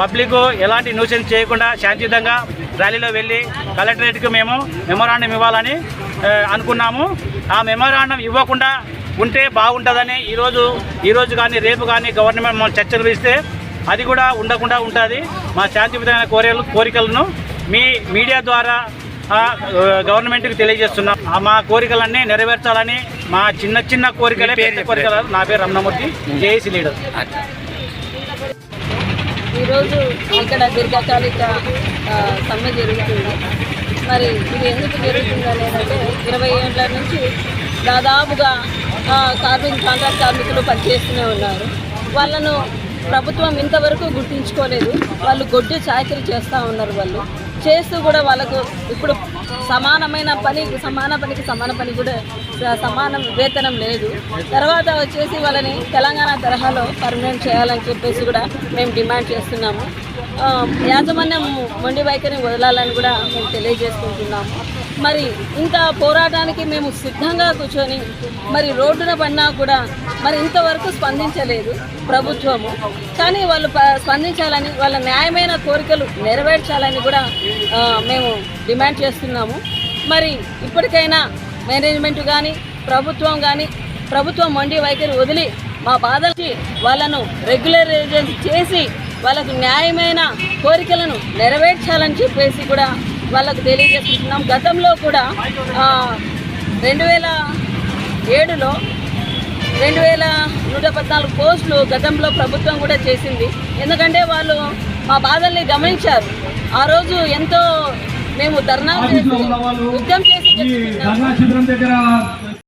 Public ఎలాంటి nuisance చేయకుండా శాంతియుతంగా ర్యాలీలో వెళ్ళి కలెక్టరేట్కి మేము మెమోరాండం ఇవ్వాలని అనుకున్నాము. ఆ మెమోరాండం ఇవ్వకుండా ఉంటే బాగుంటుందని ఈరోజు ఈరోజు కానీ రేపు కానీ గవర్నమెంట్ మన చర్చలు పిలిస్తే అది కూడా ఉండకుండా ఉంటుంది. మా శాంతియుతమైన కోరికలు కోరికలను మీ మీడియా ద్వారా గవర్నమెంట్కి తెలియజేస్తున్నాం. మా కోరికలన్నీ నెరవేర్చాలని మా చిన్న చిన్న కోరికలే పెద్ద కోరికలు. నా పేరు రమణమూర్తి జేఏసీ లీడర్. ఈరోజు ఇక్కడ దీర్ఘకాలిక సమ్మె జరుగుతుంది. మరి ఇది ఎందుకు జరుగుతుంది అనేదంటే ఇరవై ఏళ్ళ నుంచి దాదాపుగా కార్మిక కాంట్రాక్ట్ కార్మికులు పనిచేస్తూనే ఉన్నారు. వాళ్ళను ప్రభుత్వం ఇంతవరకు గుర్తించుకోలేదు. వాళ్ళు గొడ్డు చాకరీ చేస్తూ ఉన్నారు వాళ్ళు. చేస్తూ కూడా వాళ్ళకు ఇప్పుడు సమానమైన పని సమాన పనికి సమాన పని కూడా సమానం సమాన వేతనం లేదు. తర్వాత వచ్చేసి వాళ్ళని తెలంగాణ తరహాలో పర్మనెంట్ చేయాలని చెప్పేసి కూడా మేము డిమాండ్ చేస్తున్నాము. యాజమాన్యం మొండి వైఖరిని వదలాలని కూడా మేము తెలియజేసుకుంటున్నాము. మరి ఇంకా పోరాటానికి మేము సిద్ధంగా కూర్చొని మరి రోడ్డున పడినా కూడా మరి ఇంతవరకు స్పందించలేదు ప్రభుత్వము. కానీ వాళ్ళు ప- స్పందించాలని వాళ్ళ న్యాయమైన కోరికలు నెరవేర్చాలని కూడా మేము డిమాండ్ చేస్తున్నాము. మరి ఇప్పటికైనా మేనేజ్మెంట్ కానీ ప్రభుత్వం కానీ ప్రభుత్వం మొండి వైఖరి వదిలి మా బాధలకి వాళ్ళను రెగ్యులరైజేషన్ చేసి వాళ్ళకు న్యాయమైన కోరికలను నెరవేర్చాలని చెప్పేసి కూడా వాళ్ళకు తెలియజేస్తున్నాం గతంలో కూడా రెండు వేల ఏడులో రెండు వేల నూట పద్నాలుగు పోస్టులు గతంలో ప్రభుత్వం కూడా చేసింది. ఎందుకంటే వాళ్ళు మా బాధల్ని గమనించారు. ఆ రోజు ఎంతో మేము ధర్నా చేసి యుద్ధం చేసి